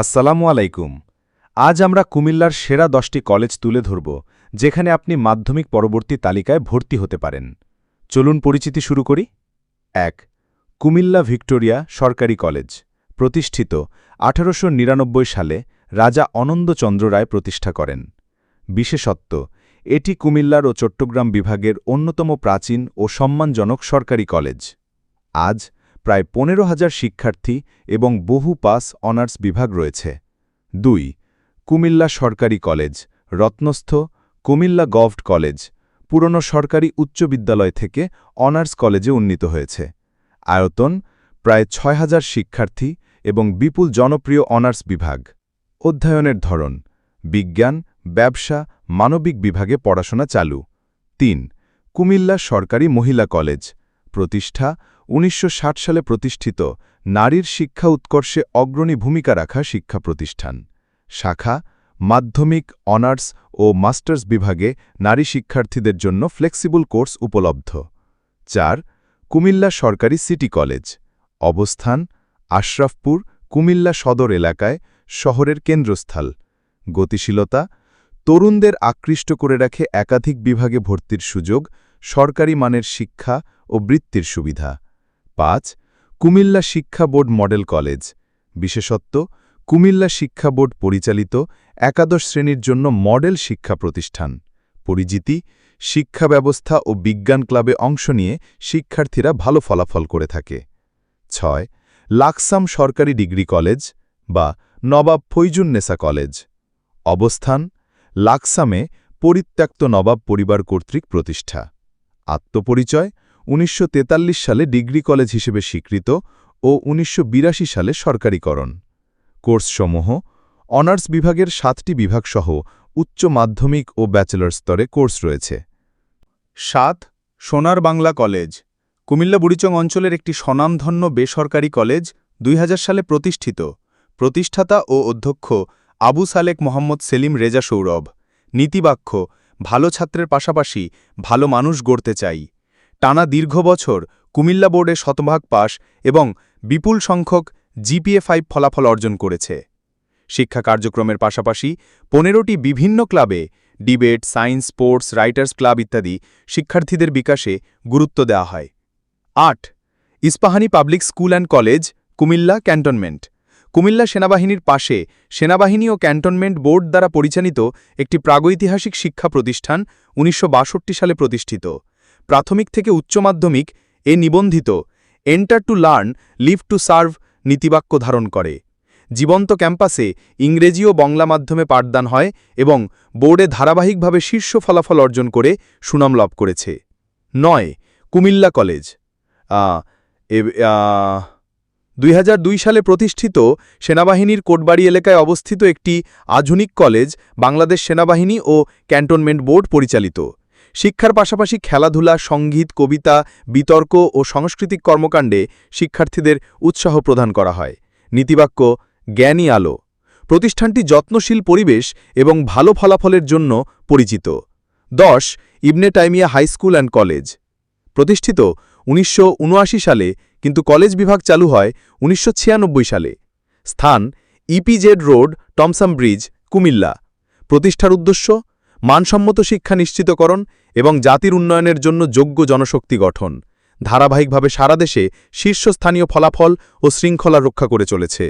আসসালামু আলাইকুম। আজ আমরা কুমিল্লার সেরা দশটি কলেজ তুলে ধরব, যেখানে আপনি মাধ্যমিক পরবর্তী তালিকায় ভর্তি হতে পারেন। চলুন পরিচিতি শুরু করি। এক, কুমিল্লা ভিক্টোরিয়া সরকারি কলেজ, প্রতিষ্ঠিত আঠারোশো নিরানব্বই সালে রাজা অনন্দচন্দ্র রায় প্রতিষ্ঠা করেন। বিশেষত্ব, এটি কুমিল্লার ও চট্টগ্রাম বিভাগের অন্যতম প্রাচীন ও সম্মানজনক সরকারি কলেজ। আজ প্রায় পনেরো হাজার শিক্ষার্থী এবং বহু পাস অনার্স বিভাগ রয়েছে। দুই, কুমিল্লা সরকারি কলেজ, রত্নস্থ, কুমিল্লা গভর্ড কলেজ, পুরনো সরকারি উচ্চ বিদ্যালয় থেকে অনার্স কলেজে উন্নীত হয়েছে। আয়তন, প্রায় ছয় হাজার শিক্ষার্থী এবং বিপুল জনপ্রিয় অনার্স বিভাগ। অধ্যয়নের ধরন, বিজ্ঞান, ব্যবসা, মানবিক বিভাগে পড়াশোনা চালু। তিন, কুমিল্লা সরকারি মহিলা কলেজ, প্রতিষ্ঠা উনিশশো ষাট সালে প্রতিষ্ঠিত নারীর শিক্ষা উৎকর্ষে অগ্রণী ভূমিকা রাখা শিক্ষা প্রতিষ্ঠান। শাখা, মাধ্যমিক, অনার্স ও মাস্টার্স বিভাগে নারী শিক্ষার্থীদের জন্য ফ্লেক্সিবল কোর্স উপলব্ধ। চার, কুমিল্লা সরকারি সিটি কলেজ। অবস্থান, আশরাফপুর, কুমিল্লা সদর এলাকায় শহরের কেন্দ্রস্থল। গতিশীলতা, তরুণদের আকৃষ্ট করে রাখে একাধিক বিভাগে ভর্তির সুযোগ, সরকারি মানের শিক্ষা ও বৃত্তির সুবিধা। পাঁচ, কুমিল্লা শিক্ষা বোর্ড মডেল কলেজ, বিশেষত্ব, কুমিল্লা শিক্ষা বোর্ড পরিচালিত একাদশ শ্রেণির জন্য মডেল শিক্ষা প্রতিষ্ঠান। পরিচিতি, শিক্ষা ব্যবস্থা ও বিজ্ঞান ক্লাবে অংশ নিয়ে শিক্ষার্থীরা ভালো ফলাফল করে থাকে। ছয়, লাকসাম সরকারি ডিগ্রি কলেজ বা নবাব ফৈজুন্নেসা কলেজ। অবস্থান, লাকসামে পরিত্যক্ত নবাব পরিবার কর্তৃক প্রতিষ্ঠা। আত্মপরিচয় উনিশশো তেতাল্লিশ সালে ডিগ্রি কলেজ হিসেবে স্বীকৃত ও উনিশশো বিরাশি সালে সরকারিকরণ। কোর্সসমূহ অনার্স বিভাগের সাতটি বিভাগসহ উচ্চ মাধ্যমিক ও ব্যাচেলর স্তরে কোর্স রয়েছে। সাত, সোনার বাংলা কলেজ। কুমিল্লা বুড়িচং অঞ্চলের একটি স্বনামধন্য বেসরকারি কলেজ দুই হাজার সালে প্রতিষ্ঠিত। প্রতিষ্ঠাতা ও অধ্যক্ষ আবু সালেক মোহাম্মদ সেলিম রেজা সৌরভ। নীতিবাক্য, ভালো ছাত্রের পাশাপাশি ভালো মানুষ গড়তে চাই। টানা দীর্ঘ বছর কুমিল্লা বোর্ডে শতভাগ পাশ এবং বিপুল সংখ্যক জিপিএ ফাইভ ফলাফল অর্জন করেছে। শিক্ষা কার্যক্রমের পাশাপাশি পনেরোটি বিভিন্ন ক্লাবে debate, science, sports, writers club ইত্যাদি শিক্ষার্থীদের বিকাশে গুরুত্ব দেওয়া হয়। আট, Ispahani public school and college, Comilla cantonment. Comilla সেনাবাহিনীর পাশে সেনাবাহিনী ও ক্যান্টনমেন্ট বোর্ড দ্বারা পরিচালিত একটি প্রাগৈতিহাসিক শিক্ষা প্রতিষ্ঠান উনিশশো বাষট্টি সালে প্রতিষ্ঠিত। প্রাথমিক থেকে উচ্চ মাধ্যমিক এ নিবন্ধিত enter to learn live to serve নীতিবাক্য ধারণ করে। জীবন্ত ক্যাম্পাসে ইংরেজি ও বাংলা মাধ্যমে পাঠদান হয় এবং বোর্ডে ধারাবাহিকভাবে শীর্ষ ফলাফল অর্জন করে সুনাম লাভ করেছে। নয়, কুমিল্লা কলেজ। দুই হাজার দুই সালে প্রতিষ্ঠিত সেনাবাহিনীর কোটবাড়ি এলাকায় অবস্থিত একটি আধুনিক কলেজ বাংলাদেশ সেনাবাহিনী ও ক্যান্টনমেন্ট বোর্ড পরিচালিত। শিক্ষার পাশাপাশি খেলাধুলা, সংগীত, কবিতা, বিতর্ক ও সাংস্কৃতিক কর্মকাণ্ডে শিক্ষার্থীদের উৎসাহ প্রদান করা হয়। নীতিবাক্য, জ্ঞানী আলো প্রতিষ্ঠানটি যত্নশীল পরিবেশ এবং ভালো ফলাফলের জন্য পরিচিত। দশ, Ibne Taimiya high school and college. প্রতিষ্ঠিত উনিশশো উনআশি সালে, কিন্তু কলেজ বিভাগ চালু হয় উনিশশো ছিয়ানব্বই সালে। স্থান, EPZ road Tomsom bridge, Comilla. প্রতিষ্ঠার উদ্দেশ্য মানসম্মত শিক্ষা নিশ্চিতকরণ এবং জাতির উন্নয়নের জন্য যোগ্য জনশক্তি গঠন। ধারাবাহিকভাবে সারা দেশে শীর্ষস্থানীয় ফলাফল ও শৃঙ্খলা রক্ষা করে চলেছে।